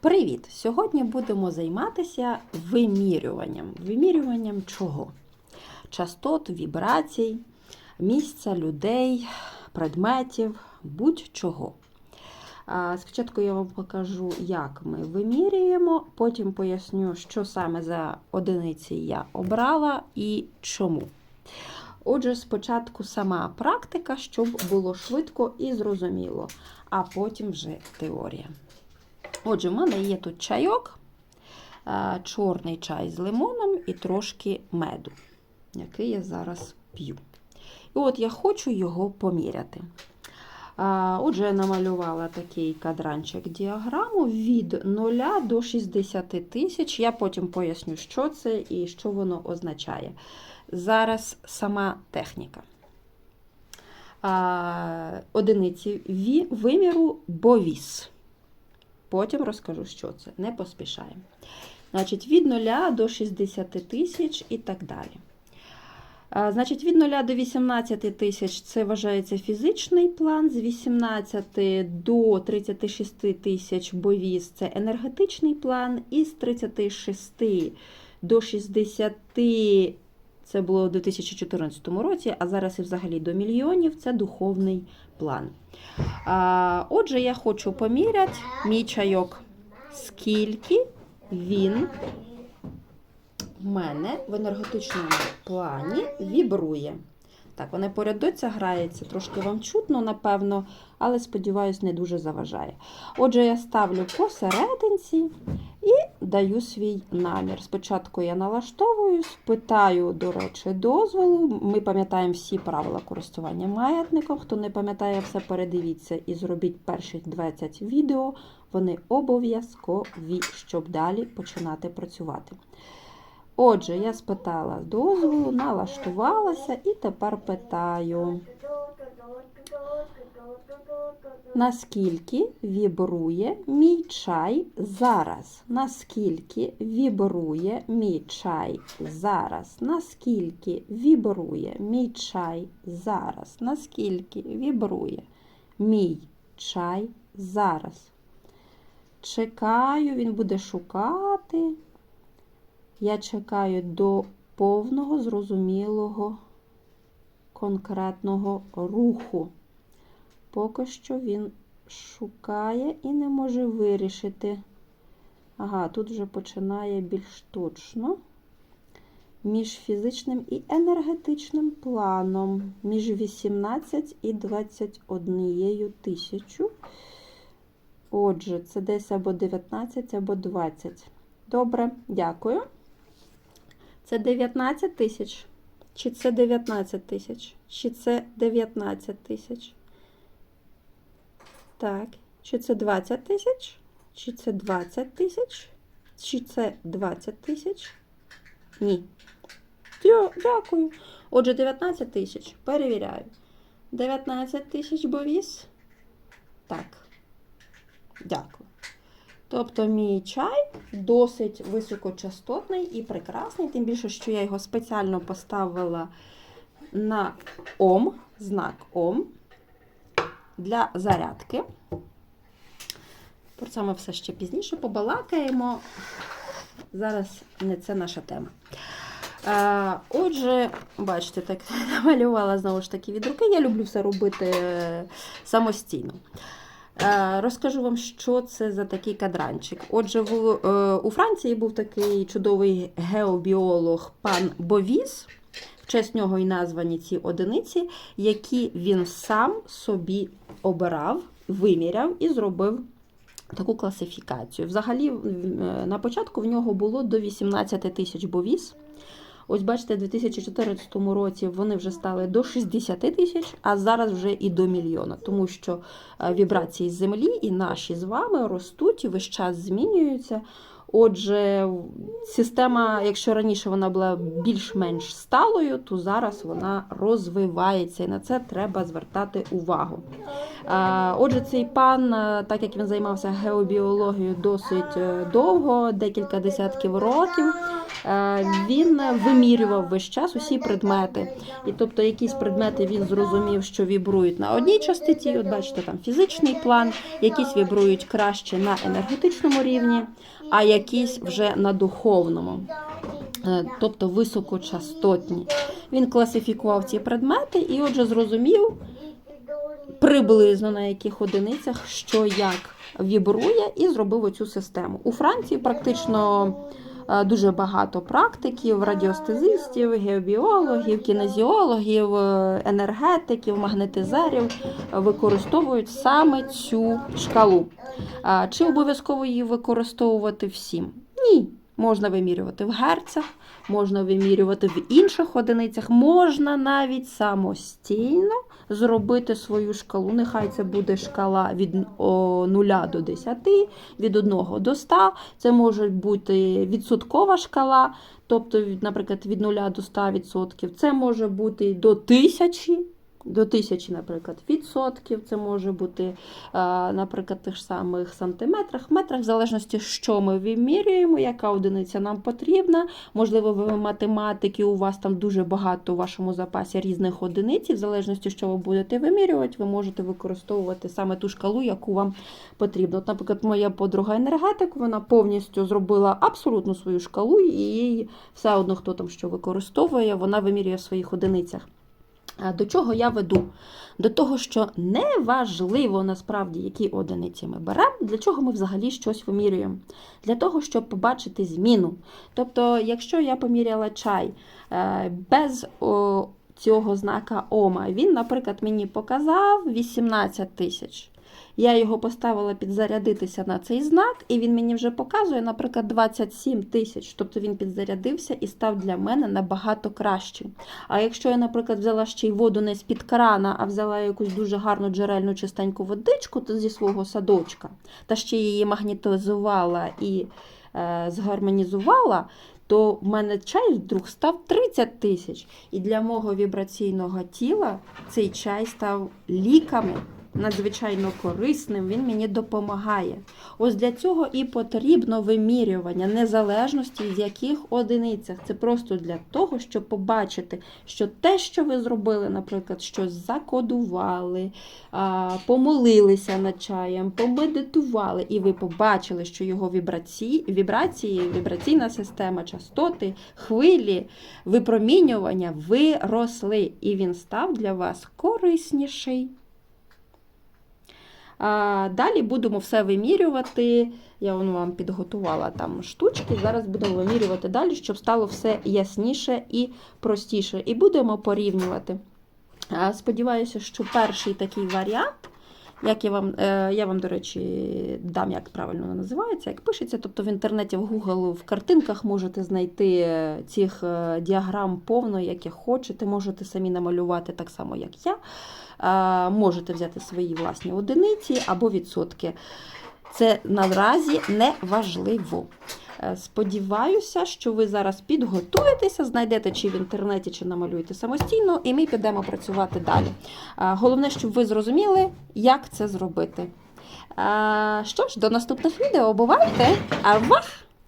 Привіт! Сьогодні будемо займатися вимірюванням. Вимірюванням чого? Частот, вібрацій, місця людей, предметів, будь-чого. Спочатку я вам покажу, як ми вимірюємо, потім поясню, що саме за одиниці я обрала і чому. Отже, спочатку сама практика, щоб було швидко і зрозуміло, а потім вже теорія. Отже, в мене є тут чайок, е, чорний чай з лимоном і трошки меду, який я зараз п'ю. І от я хочу його поміряти. Е, Отже, я намалювала такий кадранчик діаграму від 0 до 60 тисяч. Я потім поясню, що це і що воно означає. Зараз сама техніка. Е, Одиниці виміру бовіс. Потім розкажу, що це. Не поспішаємо. Значить, від 0 до 60 тисяч і так далі. Значить, від 0 до 18 тисяч це вважається фізичний план, з 18 до 36 тисяч бовіз це енергетичний план, і з 36 до 60 це було у 2014 році, а зараз і взагалі до мільйонів це духовний план. А, Отже, я хочу поміряти мій чайок, скільки він в мене в енергетичному плані вібрує. Так, вони порядоться, грається, трошки вам чутно, напевно, але, сподіваюсь, не дуже заважає. Отже, я ставлю посерединці і даю свій намір. Спочатку я налаштовуюсь, питаю, до речі, дозволу. Ми пам'ятаємо всі правила користування маятником. Хто не пам'ятає, все передивіться і зробіть перші 20 відео. Вони обов'язкові, щоб далі починати працювати. Отже, я спитала дозволу, налаштувалася і тепер питаю, наскільки вібрує мій чай зараз? Наскільки вібрує мій чай зараз? Наскільки вібрує мій чай зараз? Наскільки вібрує мій чай зараз? Чекаю, він буде шукати. Я чекаю до повного, зрозумілого, конкретного руху. Поки що він шукає і не може вирішити. Ага, тут вже починає більш точно. Між фізичним і енергетичним планом. Між 18 і 21 тисячу. Отже, це десь або 19, або 20. Добре, дякую. Це 19 тисяч? Чи це 19 тисяч? Чи це 19 тисяч? Так. Чи це 20 тисяч? Чи це 20 тисяч? Чи це 20 тисяч? Ні. Дя- Дякую. Отже, 19 тисяч. Перевіряю. 19 тисяч бовіс? Так. Дякую. Тобто мій чай досить високочастотний і прекрасний, тим більше, що я його спеціально поставила на Ом, знак Ом для зарядки. Про це ми все ще пізніше побалакаємо. Зараз не це наша тема. Е, Отже, бачите, так намалювала знову ж таки від руки. Я люблю все робити е, самостійно. Е, Розкажу вам, що це за такий кадранчик. Отже, в, е, у Франції був такий чудовий геобіолог пан Бовіз. В честь нього і названі ці одиниці, які він сам собі обирав, виміряв і зробив таку класифікацію. Взагалі, е, на початку в нього було до 18 тисяч бовіз. Ось бачите, у 2014 році вони вже стали до 60 тисяч, а зараз вже і до мільйона, тому що е, вібрації Землі і наші з вами ростуть і весь час змінюються. Отже, система, якщо раніше вона була більш-менш сталою, то зараз вона розвивається, і на це треба звертати увагу. Отже, цей пан, е, так як він займався геобіологією досить е, довго, декілька десятків років. е, він вимірював весь час усі предмети. І тобто якісь предмети він зрозумів, що вібрують на одній частоті, от бачите, там фізичний план, якісь вібрують краще на енергетичному рівні, а якісь вже на духовному. Е, Тобто високочастотні. Він класифікував ці предмети і отже зрозумів приблизно на яких одиницях що як вібрує, і зробив оцю систему. У Франції практично дуже багато практиків, радіостезистів, геобіологів, кінезіологів, е, енергетиків, магнетизерів е, використовують саме цю шкалу. Чи обов'язково її використовувати всім? Ні. Можна вимірювати в герцях, можна вимірювати в інших одиницях, можна навіть самостійно зробити свою шкалу. Нехай це буде шкала від 0 до 10, від 1 до 100. Це може бути відсоткова шкала, тобто, наприклад, від 0 до 100%. Це може бути до 1000. До тисячі, наприклад, відсотків, це може бути, е, наприклад, тих самих сантиметрах, метрах, в залежності, що ми вимірюємо, яка одиниця нам потрібна. Можливо, ви математики, у вас там дуже багато у вашому запасі різних одиниць, в залежності, що ви будете вимірювати, ви можете використовувати саме ту шкалу, яку вам потрібно. От, наприклад, моя подруга енергетик, вона повністю зробила абсолютно свою шкалу, і їй все одно, хто там що використовує, вона вимірює в своїх одиницях. А До чого я веду? До того, що не важливо насправді, які одиниці ми беремо, для чого ми взагалі щось вимірюємо. Для того, щоб побачити зміну. Тобто, якщо я поміряла чай е, без цього знака Ома, він, наприклад, мені показав 18 тисяч. Я його поставила підзарядитися на цей знак, і він мені вже показує, наприклад, 27 тисяч. Тобто він підзарядився і став для мене набагато кращим. А якщо я, наприклад, взяла ще й воду не з-під крана, а взяла якусь дуже гарну джерельну чистеньку водичку то зі свого садочка, та ще її магнітизувала і е, згармонізувала, то в мене чай вдруг став 30 тисяч. І для мого вібраційного тіла цей чай став ліками. Надзвичайно корисним, він мені допомагає. Ось для цього і потрібно вимірювання незалежності з яких одиницях. Це просто для того, щоб побачити, що те, що ви зробили, наприклад, щось закодували, помолилися над чаєм, помедитували, і ви побачили, що його вібрації, вібрації, вібраційна система, частоти, хвилі, випромінювання виросли, і він став для вас корисніший. Далі будемо все вимірювати. Я вам підготувала там штучки. Зараз будемо вимірювати далі, щоб стало все ясніше і простіше. І будемо порівнювати. Сподіваюся, що перший такий варіант, як я вам, е, я вам, до речі, дам, як правильно називається, як пишеться. Тобто в інтернеті, в Google, в картинках можете знайти е, цих е, діаграм повно, як хочете. Можете самі намалювати так само, як я. Можете взяти свої власні одиниці або відсотки. Це наразі не важливо. Е, Сподіваюся, що ви зараз підготуєтеся, знайдете чи в інтернеті, чи намалюєте самостійно, і ми підемо працювати далі. Е, Головне, щоб ви зрозуміли, як це зробити. Е, Що ж, до наступних відео. Бувайте! А вах!